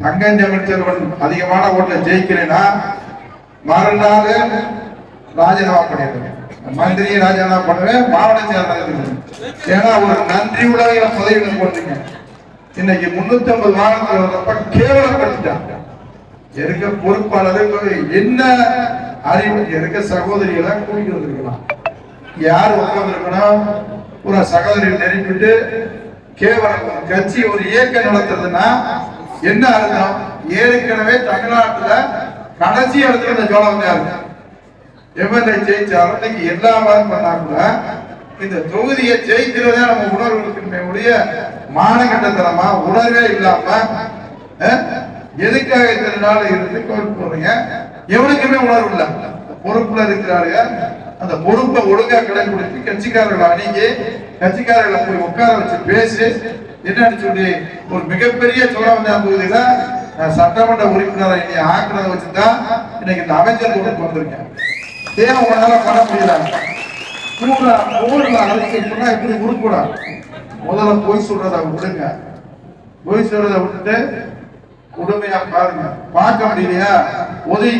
தங்கம் தமிழ்ச்செல்வன் அதிகமான ஓட்டுல ஜெயிக்கிறேன்னா மறுநாள் ராஜினாமா பண்ணிடுவேன் மந்திரியை ராஜினாமா பண்ணுவேன் மாவட்ட செயலாளர் ஏன்னா ஒரு நன்றி உலக பதவியில் போட்டுங்க இன்னைக்கு முன்னூத்தி ஐம்பது மாவட்டத்தில் வர்றப்ப கேவலப்படுத்திட்டாங்க. இருக்க பொறுப்பாளர்கள் என்ன அறிவு இருக்க சகோதரிகளை கூட்டிட்டு வந்திருக்கலாம்? யார் உட்கார்ந்துருக்கணும் ஒரு சகோதரியை நெருப்பிட்டு கேவலம் கட்சி ஒரு இயக்கம் நடத்துறதுன்னா என்ன அர்த்தம்? ஏற்கனவே தமிழ்நாட்டுல கடைசி இடத்துல இந்த ஜோலம் வந்து எம்எல்ஏ ஜெயிச்சாலும் இன்னைக்கு எல்லா மாதிரி பண்ணா கூட இந்த தொகுதியை ஜெயிக்கிறதே நம்ம உணர்வு உடைய மானகட்டத்தனமா உணர்வே இல்லாம எதுக்காக இத்தனை நாள் இருந்து கோவில் போறீங்க? எவனுக்குமே உணர்வு இல்ல. பொறுப்புல இருக்கிறாருங்க அந்த பொறுப்பை ஒழுங்கா கடைபிடித்து கட்சிக்காரர்களை அணுகி கட்சிக்காரர்களை போய் உட்கார வச்சு பேசி என்னன்னு சொல்லி ஒரு மிகப்பெரிய சோழவந்தான் தொகுதியில நான் சட்டமன்ற உறுப்பினரை இனி ஆக்குறத வச்சுதான் இன்னைக்கு இந்த அமைச்சர் கூட வந்திருக்கேன் ஏன் உங்களால பண்ண முடியல? ஊர்ல ஊர்ல அரசியல் சொன்னா எப்படி உருக்கூடா? முதல்ல போய் சொல்றத விடுங்க. போய் சொல்றத விட்டுட்டு உடமையா பாருங்க. பார்க்க முடியலையா? உதவி